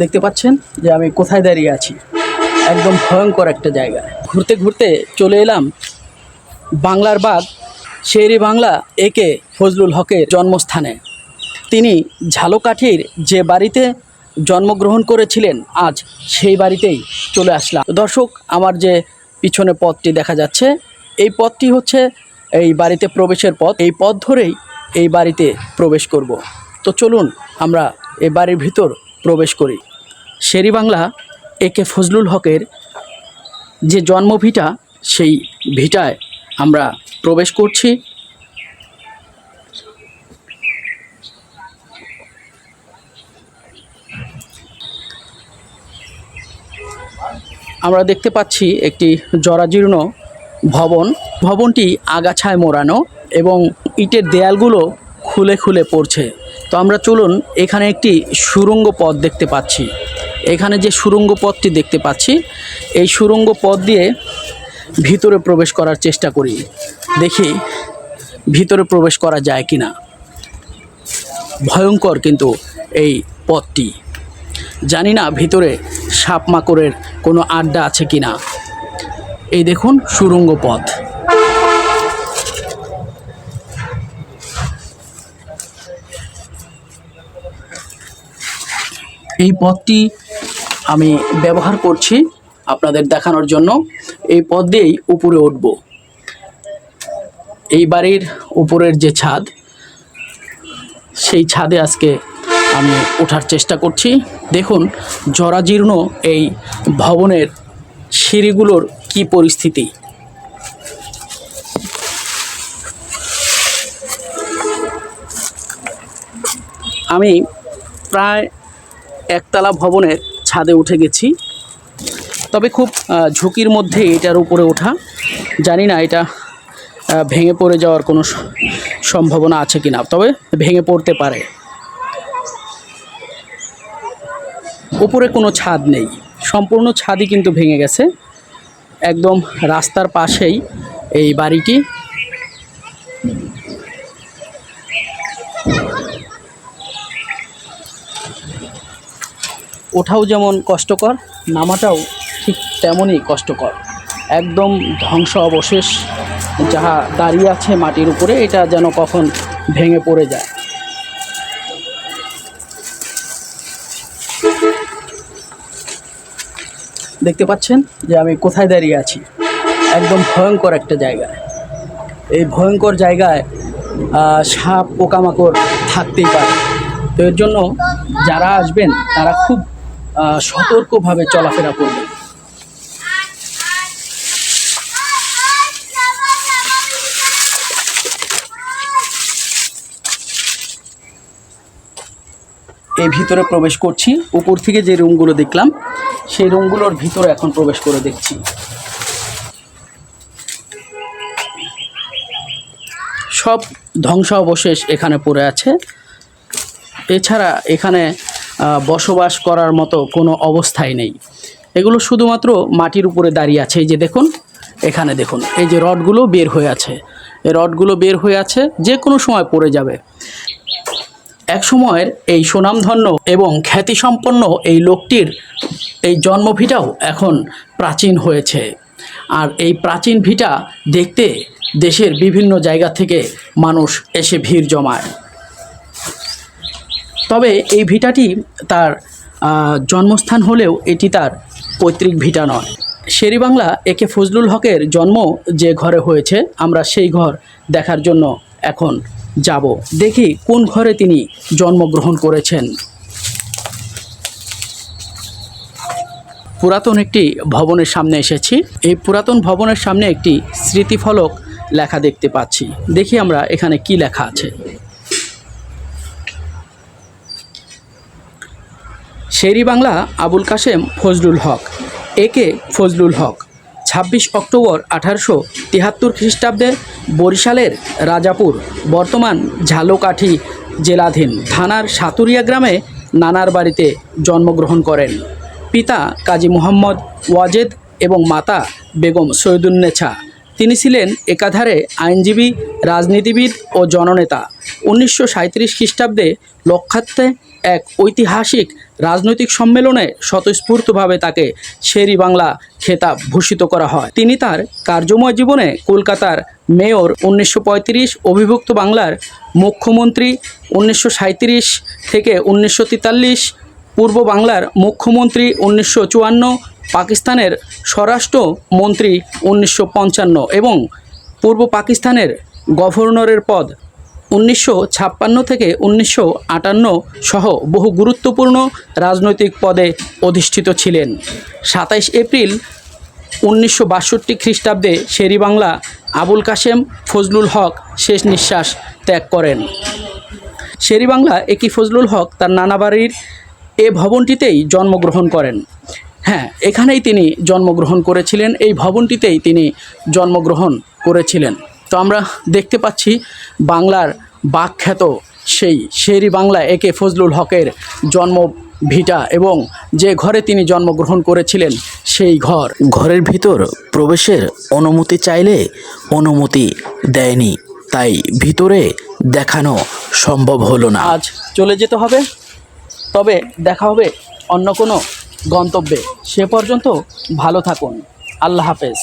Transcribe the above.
দেখতে পাচ্ছেন যে আমি কোথায় দাঁড়িয়ে আছি। একদম ভয়ঙ্কর একটা জায়গা। ঘুরতে ঘুরতে চলে এলাম বাংলার বাদ শেরি বাংলা একে ফজলুল হকের জন্মস্থানে। তিনি ঝালকাঠির যে বাড়িতে জন্মগ্রহণ করেছিলেন, আজ সেই বাড়িতেই চলে আসলাম। দর্শক, আমার যে পিছনে পথটি দেখা যাচ্ছে, এই পথটি হচ্ছে এই বাড়িতে প্রবেশের পথ। এই পথ ধরেই এই বাড়িতে প্রবেশ করব। তো চলুন, আমরা এই বাড়ির ভিতর প্রবেশ করি। শেরি বাংলা একে ফজলুল হকের যে জন্মভিটা সেই ভিটায় আমরা প্রবেশ করছি। আমরা দেখতে পাচ্ছি একটি জরাজীর্ণ ভবন। ভবনটি আগাছায় মোড়ানো এবং ইটের দেয়ালগুলো খুলে খুলে পড়ছে। তো আমরা চলুন এখানে একটি সুরঙ্গ পথ দেখতে পাচ্ছি। এখানে যে সুরঙ্গ পথটি দেখতে পাচ্ছি, এই সুরঙ্গ পথ দিয়ে ভিতরে প্রবেশ করার চেষ্টা করি। দেখি ভিতরে প্রবেশ করা যায় কি না ভয়ঙ্কর কিন্তু এই পথটি। জানি না ভিতরে সাপ মাকড়ের কোনো আড্ডা আছে কি না এই দেখুন সুরঙ্গ পথ। এই পথটি আমি ব্যবহার করছি আপনাদের দেখানোর জন্য। এই পথ দিয়েই উপরে উঠব। এই বাড়ির উপরের যে ছাদ, সেই ছাদে আজকে আমি ওঠার চেষ্টা করছি। দেখুন, জরাজীর্ণ এই ভবনের সিঁড়িগুলোর কি পরিস্থিতি। আমি প্রায় একতলা ভবনের ছাদে উঠে গেছি। তবে খুব ঝুঁকির মধ্যে এটার উপরে ওঠা। জানি না এটা ভেঙে পড়ে যাওয়ার কোনো সম্ভাবনা আছে কি না তবে ভেঙে পড়তে পারে। উপরে কোনো ছাদ নেই। সম্পূর্ণ ছাদই কিন্তু ভেঙে গেছে। একদম রাস্তার পাশেই এই বাড়িটি। ওঠাও যেমন কষ্টকর, নামাটাও ঠিক তেমনই কষ্টকর। একদম ধ্বংস অবশেষ যাহা দাঁড়িয়ে আছে মাটির উপরে, এটা যেন কখন ভেঙে পড়ে যায়। দেখতে পাচ্ছেন যে আমি কোথায় দাঁড়িয়ে আছি? একদম ভয়ঙ্কর একটা জায়গা এই ভয়ঙ্কর জায়গায় সাপ, পোকামাকড় থাকতেই পারে। তো এর জন্য যারা আসবেন, তারা খুব সতর্কভাবে চলাফেরা করবেন এই ভিতরে প্রবেশ করছি। উপর থেকে যে রুমগুলো দেখলাম, সেই রুমগুলোর ভিতরে এখন প্রবেশ করে দেখছি। সব ধ্বংস অবশেষ এখানে পড়ে আছে। এছাড়া এখানে বসবাস করার মতো কোনো অবস্থাই নেই। এগুলো শুধুমাত্র মাটির উপরে দাঁড়িয়ে আছে। এই যে দেখুন, এখানে দেখুন, এই যে রডগুলো বের হয়ে আছে। এই রডগুলো বের হয়ে আছে, যে কোনো সময় পড়ে যাবে। এক সময়ের এই সুনামধন্য এবং খ্যাতিসম্পন্ন এই লোকটির এই জন্মভিটাও এখন প্রাচীন হয়েছে। আর এই প্রাচীন ভিটা দেখতে দেশের বিভিন্ন জায়গা থেকে মানুষ এসে ভিড় জমায়। তবে এই ভিটাটি তার জন্মস্থান হলেও এটি তার পৈতৃক ভিটা নয়। শেরি বাংলা একে ফজলুল হকের জন্ম যে ঘরে হয়েছে, আমরা সেই ঘর দেখার জন্য এখন যাব। দেখি কোন ঘরে তিনি জন্মগ্রহণ করেছেন। পুরাতন একটি ভবনের সামনে এসেছি। এই পুরাতন ভবনের সামনে একটি স্মৃতিফলক লেখা দেখতে পাচ্ছি। দেখি আমরা এখানে কি লেখা আছে। শেরি বাংলা আবুল কাশেম ফজলুল হক একে ফজলুল হক। ছাব্বিশ অক্টোবর আঠারোশো তিয়াত্তর খ্রিস্টাব্দে বরিশালের রাজাপুর, বর্তমান ঝালকাঠি জেলাধীন থানার সাতুরিয়া গ্রামে নানার বাড়িতে জন্মগ্রহণ করেন। পিতা কাজী মোহাম্মদ ওয়াজেদ এবং মাতা বেগম সৈয়দুন্নেছা। তিনি ছিলেন একাধারে আইনজীবী, রাজনীতিবিদ ও জননেতা। উনিশশো সাঁত্রিশ খ্রিস্টাব্দে লক্ষার্থে এক ঐতিহাসিক রাজনৈতিক সম্মেলনে স্বতঃস্ফূর্তভাবে তাকে শেরি বাংলা খেতাব ভূষিত করা হয়। তিনি তার কার্যময় জীবনে কলকাতার মেয়র উনিশশো পঁয়ত্রিশ অভিভুক্ত বাংলার মুখ্যমন্ত্রী উনিশশো সাঁইত্রিশ থেকে উনিশশো তেতাল্লিশ, পূর্ব বাংলার মুখ্যমন্ত্রী উনিশশো চুয়ান্ন, পাকিস্তানের স্বরাষ্ট্র মন্ত্রী উনিশশো পঞ্চান্ন এবং পূর্ব পাকিস্তানের গভর্নরের পদ উনিশশো ছাপ্পান্ন থেকে উনিশশো আটান্ন সহ বহু গুরুত্বপূর্ণ রাজনৈতিক পদে অধিষ্ঠিত ছিলেন। সাতাইশ এপ্রিল উনিশশো বাষট্টি খ্রিস্টাব্দে শেরিবাংলা আবুল কাশেম ফজলুল হক শেষ নিঃশ্বাস ত্যাগ করেন। শেরিবাংলা একই ফজলুল হক তার নানা বাড়ির এ ভবনটিতেই জন্মগ্রহণ করেন। হ্যাঁ এখানেই তিনি জন্মগ্রহণ করেছিলেন, এই ভবনটিতেই তিনি জন্মগ্রহণ করেছিলেন। তো আমরা দেখতে পাচ্ছি বাংলার বাখ্যাত সেই শেরি বাংলা একে ফজলুল হকের জন্ম ভিটা এবং যে ঘরে তিনি জন্মগ্রহণ করেছিলেন সেই ঘর। ঘরের ভিতর প্রবেশের অনুমতি চাইলে অনুমতি দেয়নি তাই ভিতরে দেখানো সম্ভব হলো না। আজ চলে যেতে হবে তবে দেখা হবে অন্য কোনো গন্তব্যে। সে পর্যন্ত ভালো থাকুন। আল্লাহ হাফেজ।